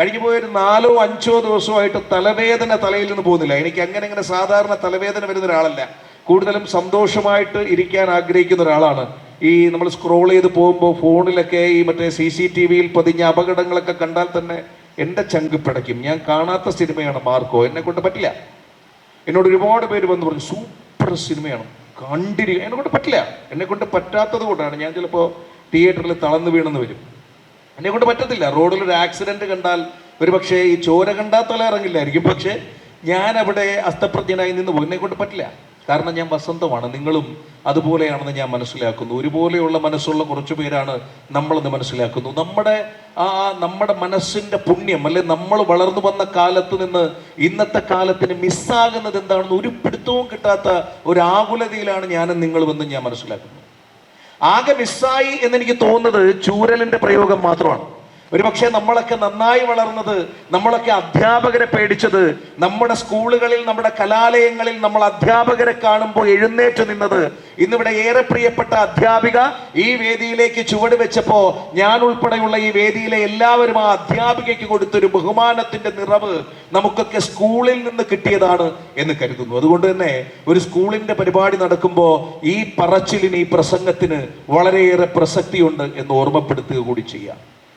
കഴിഞ്ഞു പോയൊരു നാലോ അഞ്ചോ ദിവസമായിട്ട് തലവേദന തലയിൽ നിന്ന് പോകുന്നില്ല. എനിക്ക് അങ്ങനെ അങ്ങനെ സാധാരണ തലവേദന വരുന്ന ഒരാളല്ല. കൂടുതലും സന്തോഷമായിട്ട് ഇരിക്കാൻ ആഗ്രഹിക്കുന്ന ഒരാളാണ്. ഈ നമ്മൾ സ്ക്രോൾ ചെയ്ത് പോകുമ്പോൾ ഫോണിലൊക്കെ ഈ മറ്റേ സി സി ടി വിയിൽ പതിഞ്ഞ അപകടങ്ങളൊക്കെ കണ്ടാൽ തന്നെ എന്റെ ചങ്ക് പിടയ്ക്കും. ഞാൻ കാണാത്ത സിനിമയാണ് മാർക്കോ. എന്നെ കൊണ്ട് പറ്റില്ല. എന്നോട് ഒരുപാട് പേര് വന്ന് പറഞ്ഞു സൂപ്പർ സിനിമയാണ്. കണ്ടിരിക്കുക എന്നെ കൊണ്ട് പറ്റില്ല. എന്നെ കൊണ്ട് പറ്റാത്തത് കൊണ്ടാണ്. ഞാൻ ചിലപ്പോൾ തിയേറ്ററിൽ തളർന്നു വീണെന്ന് വരും. എന്നെ കൊണ്ട് പറ്റത്തില്ല. റോഡിൽ ഒരു ആക്സിഡന്റ് കണ്ടാൽ ഒരു പക്ഷേ ഈ ചോര കണ്ടാൽ തല ഇറങ്ങില്ലായിരിക്കും. പക്ഷേ ഞാൻ അവിടെ അസ്തപ്രജ്ഞനായി നിന്ന് പോകും എന്നെ കൊണ്ട് പറ്റില്ല. കാരണം ഞാൻ വസന്തമാണ്. നിങ്ങളും അതുപോലെയാണെന്ന് ഞാൻ മനസ്സിലാക്കുന്നു. ഒരുപോലെയുള്ള മനസ്സുള്ള കുറച്ചു പേരാണ് നമ്മളെന്ന് മനസ്സിലാക്കുന്നു. നമ്മുടെ ആ നമ്മുടെ മനസ്സിന്റെ പുണ്യം അല്ലെ നമ്മൾ വളർന്നു വന്ന കാലത്ത് നിന്ന് ഇന്നത്തെ കാലത്തിന് മിസ്സാകുന്നത് എന്താണെന്ന് ഒരു പിടുത്തവും കിട്ടാത്ത ഒരു ആകുലതയിലാണ് ഞാനും നിങ്ങളുമെന്ന് ഞാൻ മനസ്സിലാക്കുന്നു. ആകെ മിസ്സായി എന്നെനിക്ക് തോന്നുന്നത് ചൂരലിന്റെ പ്രയോഗം മാത്രമാണ്. ഒരുപക്ഷെ നമ്മളൊക്കെ നന്നായി വളർന്നത് നമ്മളൊക്കെ അധ്യാപകരെ പേടിച്ചത് നമ്മുടെ സ്കൂളുകളിൽ നമ്മുടെ കലാലയങ്ങളിൽ നമ്മൾ അധ്യാപകരെ കാണുമ്പോൾ എഴുന്നേറ്റ് നിന്നത്. ഇന്നിവിടെ ഏറെ പ്രിയപ്പെട്ട അധ്യാപിക ഈ വേദിയിലേക്ക് ചുവട് വെച്ചപ്പോൾ ഞാൻ ഉൾപ്പെടെയുള്ള ഈ വേദിയിലെ എല്ലാവരും ആ അധ്യാപികയ്ക്ക് കൊടുത്തൊരു ബഹുമാനത്തിന്റെ നിറവ് നമുക്കൊക്കെ സ്കൂളിൽ നിന്ന് കിട്ടിയതാണ് എന്ന് കരുതുന്നു. അതുകൊണ്ട് തന്നെ ഒരു സ്കൂളിന്റെ പരിപാടി നടക്കുമ്പോൾ ഈ പറച്ചിലിന് ഈ പ്രസംഗത്തിന് വളരെയേറെ പ്രസക്തിയുണ്ട് എന്ന് ഓർമ്മപ്പെടുത്തുക കൂടി ചെയ്യാം.